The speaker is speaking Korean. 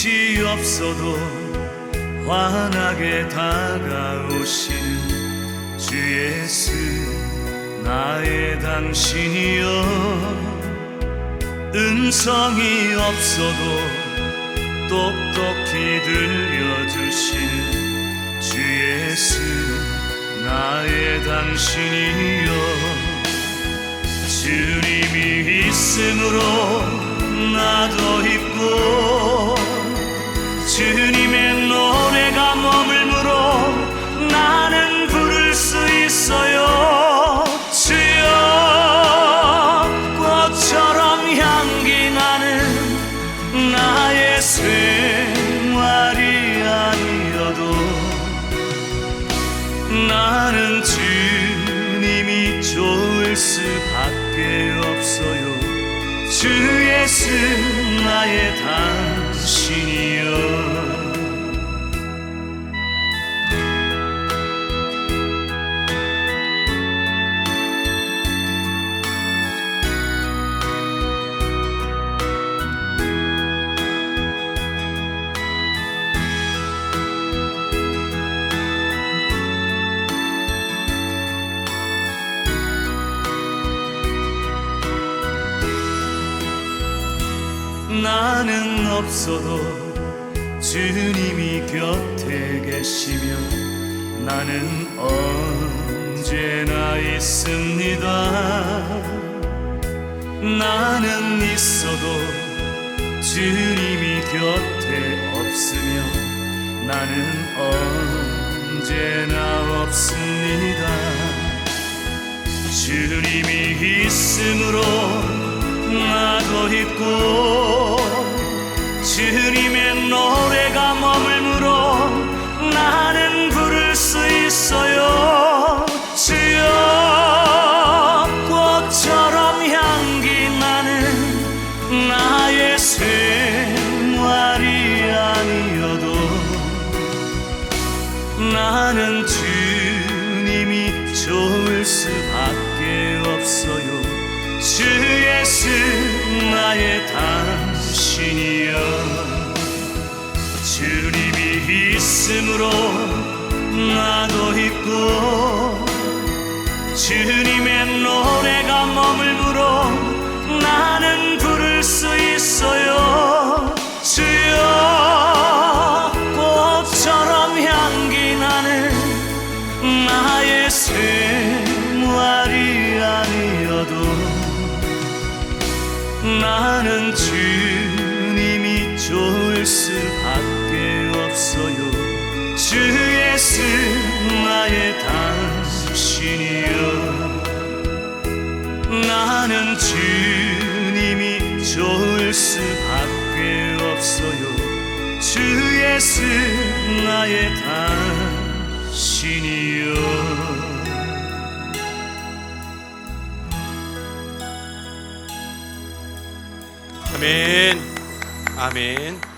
빛이 없어도 환하게 다가오시는 주 예수 나의 당신이여. 음성이 없어도 똑똑히 들려주시는 주 예수 나의 당신이여. 주님이 있음으로 나도 있고 없어요. 주 예수 나는 없어도 주님이 곁에 계시며 나는 언제나 있습니다. 나는 있어도 주님이 곁에 없으며 나는 언제나 없습니다. 주님이 있음으로 나도 있고 주님의 노래가 머물 예수 나의 당신이여. 주님이 있음으로 나도 있고 주님의 노래가 머물므로 나는 부를 수 있어요. 주여 꽃처럼 향기 나는 나의 생 나는 주님이 좋을 수밖에 없어요. 주 예수 나의 당신이여. 나는 주님이 좋을 수밖에 없어요. 주 예수 나의 당 아멘. 아멘.